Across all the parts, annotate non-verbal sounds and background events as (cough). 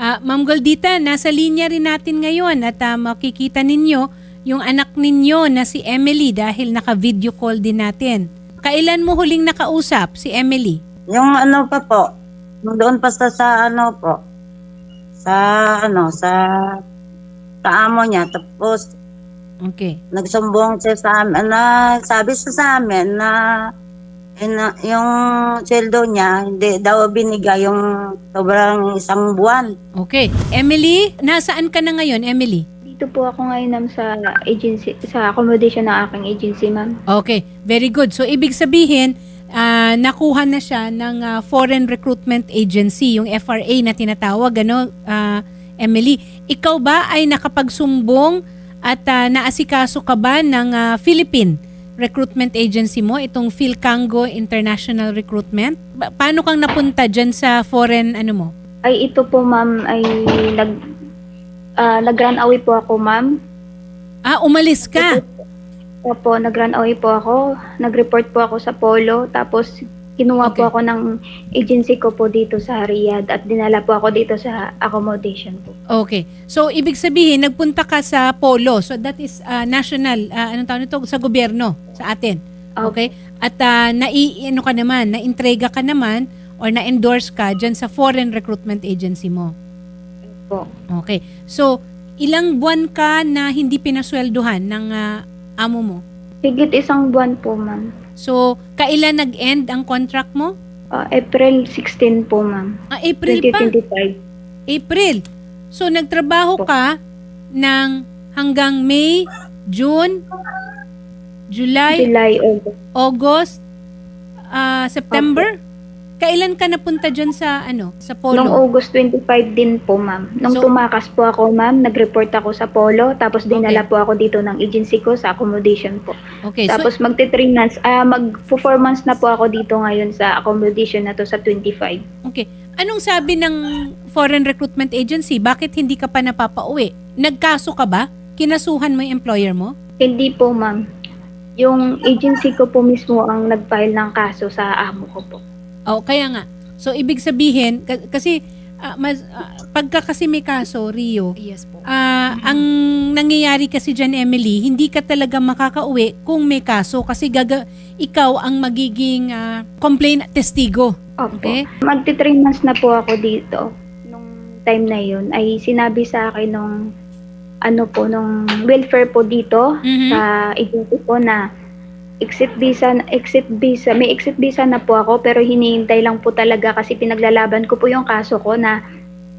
Ah, Ma'am Goldita, nasa linya rin natin ngayon at ah, makikita ninyo yung anak ninyo na si Emily dahil naka-video call din natin. Kailan mo huling nakausap si Emily? Yung ano pa po, doon pa sa, sa ano po, sa ano, sa sa amo niya. Tapos, Okay. nagsumbong siya sa amin, na sabi siya sa amin na, ina, yung sweldo niya, hindi daw binigay yung sobrang isang buwan. Okay. Emily, nasaan ka na ngayon, Emily? Dito po ako ngayon ma'am sa agency, sa accommodation ng aking agency ma'am. Okay, very good. So ibig sabihin, ah, nakuha na siya ng ah, Foreign Recruitment Agency, yung FRA na tinatawag, ano, ah, Emily. Ikaw ba ay nakapagsumbong at ah, naasikaso ka ba ng ah, Philippine Recruitment Agency mo, itong Philcango International Recruitment? Ba- paano kang napunta dyan sa foreign, ano mo? Ay ito po ma'am ay nag ah, nag-run away po ako ma'am. Ah, umalis ka. Opo, nag-run away po ako. Nag-report po ako sa Polo tapos kinuha Okay. po ako ng agency ko po dito sa Riyadh at dinala po ako dito sa accommodation po. Okay. So, ibig sabihin, nagpunta ka sa Polo. So, that is ah, national, ah, anong tawag nito? Sa gobyerno, sa atin. Okay? At uh, nai, ano ka naman, na-entrega ka naman or na-endorse ka dyan sa foreign recruitment agency mo. Po. Okay. So, ilang buwan ka na hindi pinasweldohan ng ah, amo mo? Higit isang buwan po ma'am. So, kailan nag-end ang contract mo? Ah, April 16 po ma'am. Ah, April pa. 2025. April. So, nagtrabaho Opo. ka ng hanggang May, June, July, July, August. August, ah, September? Kailan ka napunta dyan sa, ano, sa Noong Polo? August 25 din po, ma'am. Nung So- tumakas po ako, ma'am, nag-report ako sa Polo, tapos dinala po ako dito ng agency ko sa accommodation po. Okay, so, tapos magti 3 months, ah mag 4 months na po ako dito ngayon sa accommodation na to sa 25. okay. Anong sabi ng Foreign Recruitment Agency? Bakit hindi ka pa napapauwi? Nagkaso ka ba? Kinasuhan mo yung employer mo? Hindi po, ma'am. Yung agency ko po mismo ang nag-file ng kaso sa amo ko po. O, kaya nga. So, ibig sabihin, ka- kasi, ah, mas, ah, pagka kasi may kaso, Rio, Yes po. Ah, ang nangyayari kasi dyan, Emily, hindi ka talaga makakauwi kung may kaso kasi gaga, ikaw ang magiging ah, complaint testigo. Opo. Okay? Magti 3 months na po ako dito. Nung time na yun, ay sinabi sa akin nung ano po, nung welfare po dito, Mhm. sa agency po na exit visa, exit visa, may exit visa na po ako pero hinihintay lang po talaga kasi pinaglalaban ko po yung kaso ko na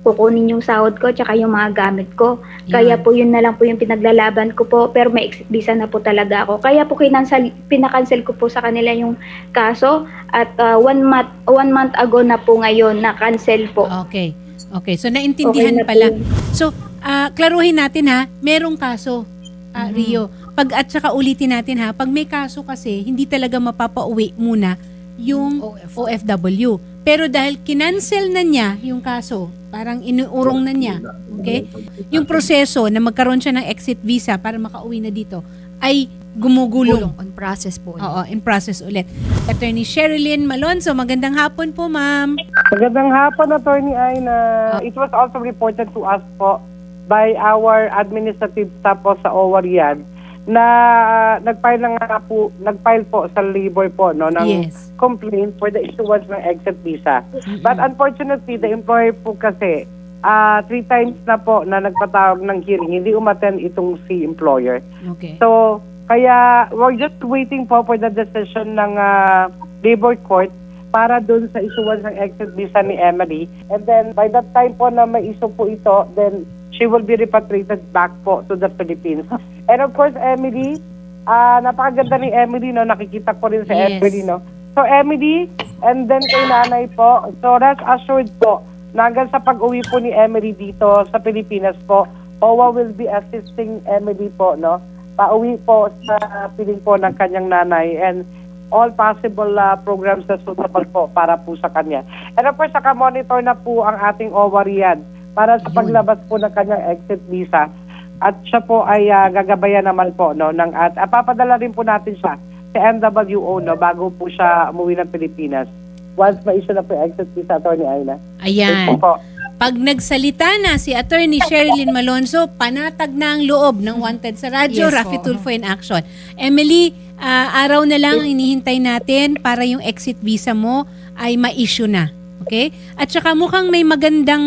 kukunin yung sahod ko tsaka yung mga gamit ko. Kaya po yun na lang po yung pinaglalaban ko po pero may exit visa na po talaga ako. Kaya po kinansel, pinakancel ko po sa kanila yung kaso at uh, one month one month ago na po ngayon na cancel po. Okay. Okay, so naintindihan Okay na po pala. yun. So, ah, klaruhin natin ha, merong kaso, ah, Mhm. Rio. Pag at saka ulitin natin ha, pag may kaso kasi, hindi talaga mapapauwi muna yung OF. OFW. Pero dahil kinancel na niya yung kaso, parang inuurong na niya, okay? Yung proseso na magkaroon siya ng exit visa para makauwi na dito ay gumugulong. Gulong on process po. Oo, in process ulit. Attorney Sherilyn Malonzo, magandang hapon po, ma'am. Magandang hapon, Attorney Aina. It was also reported to us po by our administrative staff po sa OWA Riyadh na uh, nag-file na nga po, nag-file po sa labor po no, ng Yes. complaint for the issuance ng exit visa. But unfortunately, the employer po kasi ah, three times na po na nagpatawag ng hearing, hindi umattend itong si employer. Okay. So, kaya we're just waiting po for the decision ng ah, labor court para dun sa issuance ng exit visa ni Emily. And then, by that time po na may issue po ito, then she will be repatriated back po to the Philippines. And of course, Emily, ah napakaganda ni Emily, no? Nakikita ko rin sa Yes. Emily, no? So, Emily, and then kay nanay po, so rest assured po, hanggang sa pag-uwi po ni Emily dito sa Pilipinas po, OWA will be assisting Emily po, no? Pauwi po sa piling po ng kanyang nanay and all possible uh, programs na suitable po para po sa kanya. And of course, saka-monitor na po ang ating OWA Riyadh para sa paglabas po ng kanyang exit visa. At siya po ay ah, gagabayan naman po no ng at ah, papadala rin po natin siya sa NWO no bago po siya umuwi ng Pilipinas. Once ma-issue na po yung exit visa attorney Aina. Ayan. po. pag nagsalita na si Attorney Sherilyn Malonzo, panatag na ang loob ng Wanted sa radyo, Yes Rafi. Tulfo in action. Emily, ah, araw na lang ang hinihintay natin para yung exit visa mo ay ma-issue na. Okay? At saka mukhang may magandang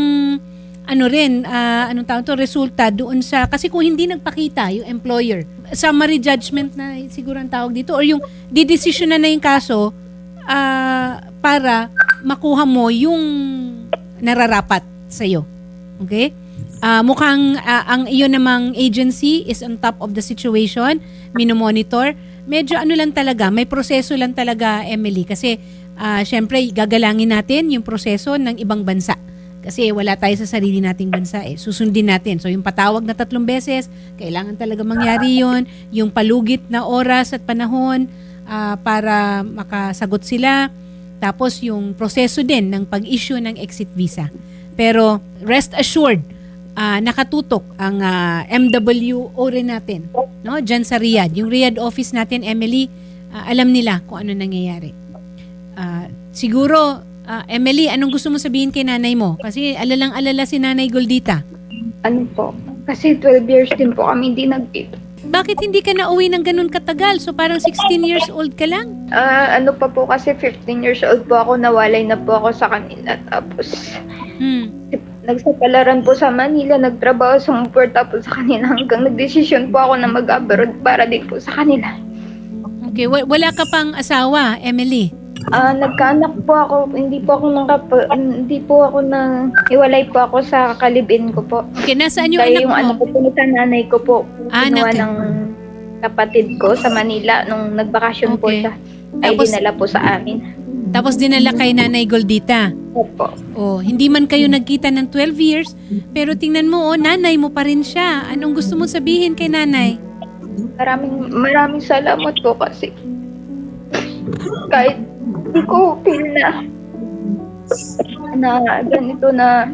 ano rin, ah, anong tawag to, resulta doon sa, kasi kung hindi nagpakita yung employer, summary judgment na siguro ang tawag dito, or yung didesisyon na na yung kaso, ah, para makuha mo yung nararapat sa'yo. Okay? Ah, mukhang ah, ang iyon namang agency is on top of the situation, minomonitor. Medyo ano lang talaga, may proseso lang talaga, Emily, kasi ah, syempre gagalangin natin yung proseso ng ibang bansa. Kasi wala tayo sa sarili nating bansa eh. Susundin natin. So yung patawag na tatlong beses, kailangan talaga mangyari yon Yung palugit na oras at panahon ah, para makasagot sila. Tapos yung proseso din ng pag-issue ng exit visa. Pero rest assured, ah, nakatutok ang ah, MWO rin natin, no? Diyan sa Riyadh. Yung Riyadh office natin, Emily, ah, alam nila kung ano nangyayari. Ah, siguro, ah, Emily, anong gusto mo sabihin kay nanay mo? Kasi alalang-alala si Nanay Goldita. Ano po? Kasi 12 years din po kami hindi nagkita. Bakit hindi ka na uwi ng ganun katagal? So parang 16 years old ka lang? Ah, ano pa po kasi 15 years old po ako, nawalay na po ako sa kanila. Tapos, Hmm. nagsapalaran po sa Manila, nagtrabaho sa Mupur, tapos sa kanila hanggang nagdesisyon po ako na mag-abroad para din po sa kanila. Okay, wa- wala ka pang asawa, Emily. Ah, nagkaanak po ako, hindi po ako nakap hindi po ako na iwalay po ako sa kalibin ko po. Okay, nasaan yung anak Kaya yung mo? anak ko po sa nanay ko po, Ah, kinuha anak. ng kapatid ko sa Manila nung nagbakasyon po Okay. siya. Ay Tapos- dinala po sa amin. Tapos dinala kay Nanay Goldita. Opo. Oh, hindi man kayo nagkita ng 12 years, pero tingnan mo, oh, nanay mo pa rin siya. Anong gusto mo sabihin kay nanay? Maraming maraming salamat po kasi kahit hindi ko feel na na ganito na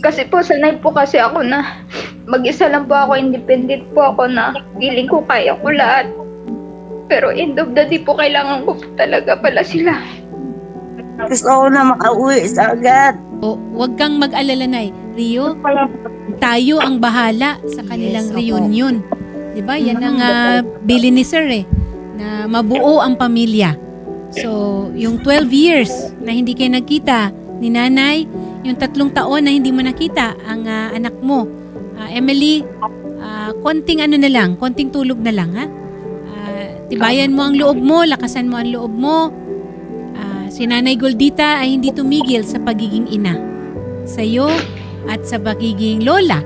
kasi po sanay po kasi ako na mag-isa lang po ako, independent po ako na feeling ko kaya ko lahat. Pero end of the day po kailangan ko po talaga pala sila. Gusto ko na makauwi sa agad. O, wag kang mag-alala, Nay. Rio, tayo ang bahala sa kanilang Yes, opo. reunion. 'Di ba? Yan ang uh, bilin ni Sir eh, na mabuo ang pamilya. So, yung 12 years na hindi kayo nagkita ni nanay, yung tatlong taon na hindi mo nakita ang ah, anak mo. Ah, Emily, ah, konting ano na lang, konting tulog na lang ha. Ah, tibayan mo ang loob mo, lakasan mo ang loob mo. Ah, si Nanay Goldita ay hindi tumigil sa pagiging ina sa iyo at sa pagiging lola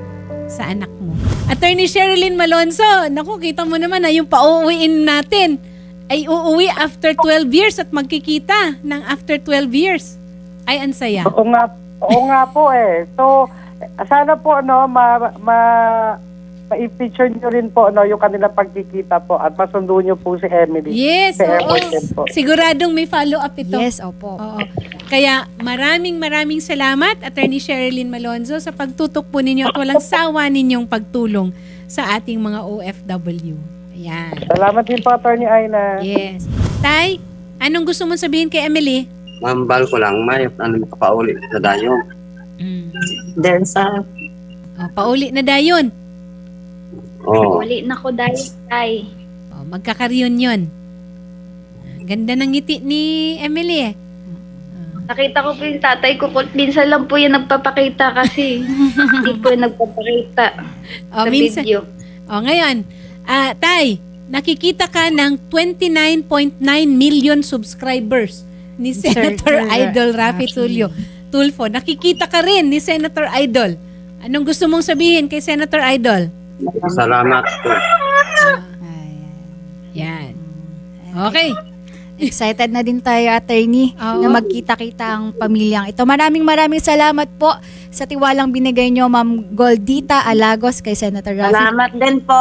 sa anak mo. Attorney Sherilyn Malonzo, naku, kita mo naman na yung pauuwiin natin ay uuwi after 12 years at magkikita ng after 12 years. Ay, ang saya. Oo nga, oo nga po eh. So, sana po no ma, ma ma-feature nyo rin po no yung kanilang pagkikita po at masundo nyo po si Emily. Yes, Sa oo. din po. Siguradong may follow-up ito. Yes, opo. Oo. Kaya maraming maraming salamat Attorney Sherilyn Malonzo sa pagtutok po ninyo at walang sawa ninyong pagtulong sa ating mga OFW. Ayan. Salamat din po, Attorney Aina. Yes. Tay, anong gusto mong sabihin kay Emily? Mambal ko lang, may ano makapauli sa dayo. Mm. Then sa Oh, pauli na dayon. Oo. Uli na ko dahil ay. Oh, magkaka-reunion. Ganda ng ngiti ni Emily eh. Nakita ko po yung tatay ko po. Minsan lang po yung nagpapakita kasi (laughs) hindi po yung nagpapakita Oh, sa minsan, video. oh, ngayon, ah, Tay, nakikita ka ng 29.9 million subscribers ni Sir- Senator Sir Idol Rafi Rafi. Tulio. Tulfo, nakikita ka rin ni Senator Idol. Anong gusto mong sabihin kay Senator Idol? Salamat po. Ayan. Yan. Okay. Excited na din tayo, attorney, Oo. na magkita-kita ang pamilyang ito. Maraming maraming salamat po sa tiwalang binigay nyo, Ma'am Goldita Alagos, kay Senator Rafi. salamat din po.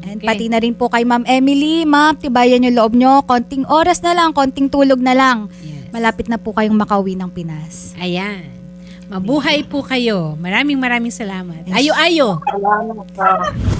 And Okay. pati na rin po kay Ma'am Emily. Ma'am, tibayan yung loob nyo. Konting oras na lang, konting tulog na lang. Yes. Malapit na po kayong makauwi ng Pinas. Ayan. Mabuhay po kayo. Maraming maraming salamat. Ayo-ayo. Salamat po.